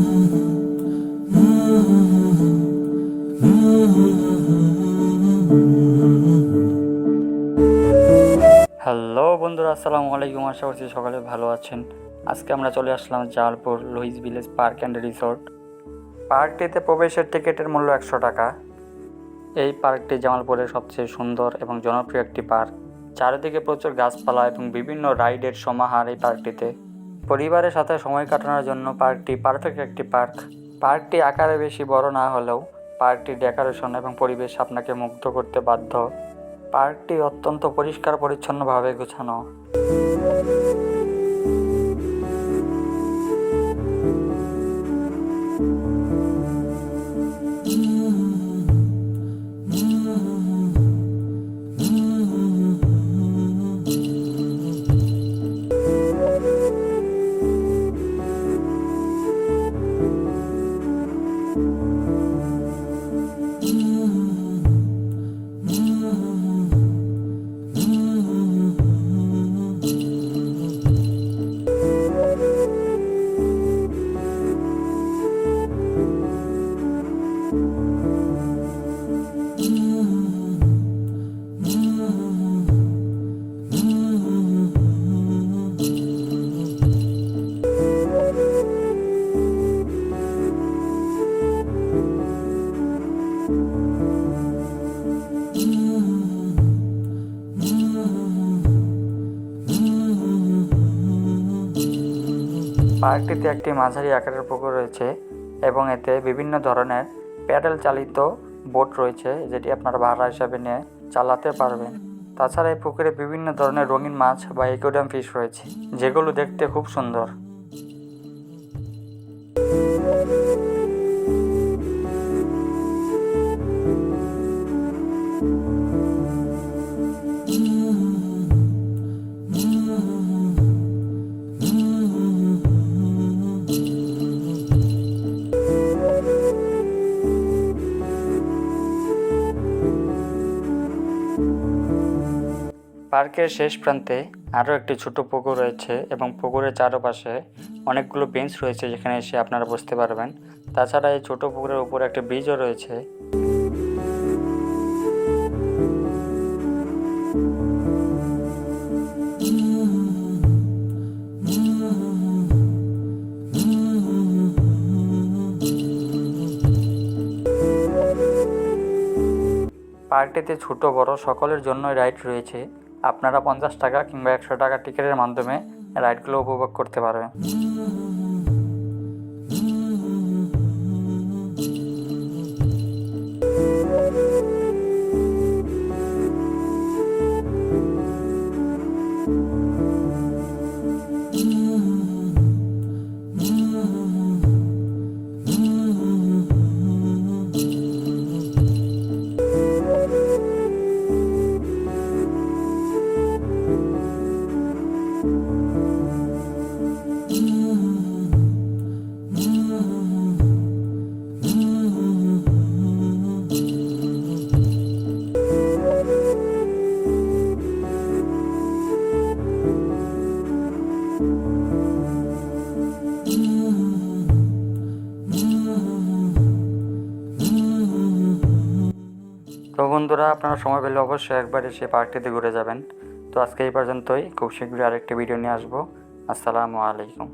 Hello বন্ধুরা, আসসালামু আলাইকুম। আশা করছি সকালে ভালো আছেন। আজকে আমরা চলে আসলাম Jalpur Lewis village park and resort. পার্কটিতে প্রবেশের টিকিটের মূল্য একশো টাকা। এই পার্কটি জামালপুরের সবচেয়ে সুন্দর এবং জনপ্রিয় একটি পার্ক। চারিদিকে প্রচুর গাছপালা এবং বিভিন্ন রাইডের সমাহার এই পার্কটিতে। পরিবারের সাথে সময় কাটানোর জন্য পার্কটি পারফেক্ট একটি পার্ক। পার্কটি আকারে বেশি বড় না হলেও পার্কটির ডেকোরেশন এবং পরিবেশ আপনাকে মুগ্ধ করতে বাধ্য। পার্কটি অত্যন্ত পরিষ্কার পরিচ্ছন্নভাবে গোছানো। পার্কটিতে একটি মাঝারি আকারের পুকুর রয়েছে এবং এতে বিভিন্ন ধরনের প্যাডেল চালিত বোট রয়েছে যেটি আপনারা ভাড়া হিসাবে নিয়ে চালাতে পারবেন। তাছাড়া এই পুকুরে বিভিন্ন ধরনের রঙিন মাছ বা একুডিয়াম ফিশ রয়েছে, যেগুলো দেখতে খুব সুন্দর। পার্কের শেষ প্রান্তে আরও একটি ছোট পুকুর রয়েছে এবং পুকুরের চারপাশে অনেকগুলো বেঞ্চ রয়েছে যেখানে এসে আপনারা বসতে পারবেন। তাছাড়া এই ছোট পুকুরের উপরে একটি ব্রিজও রয়েছে। পার্কটিতে ছোট বড় সকলের জন্যই রাইড রয়েছে। আপনারা পঞ্চাশ টাকা কিংবা একশো টাকা টিকিটের মাধ্যমে রাইডগুলো উপভোগ করতে পারবেন। বন্ধুরা, আপনারা সময় পেলে অবশ্যই একবার এসে পার্কটিতে ঘুরে যাবেন। তো আজকে এই পর্যন্তই। খুব শীঘ্রই আরেকটি ভিডিও নিয়ে আসব। আসসালামু আলাইকুম।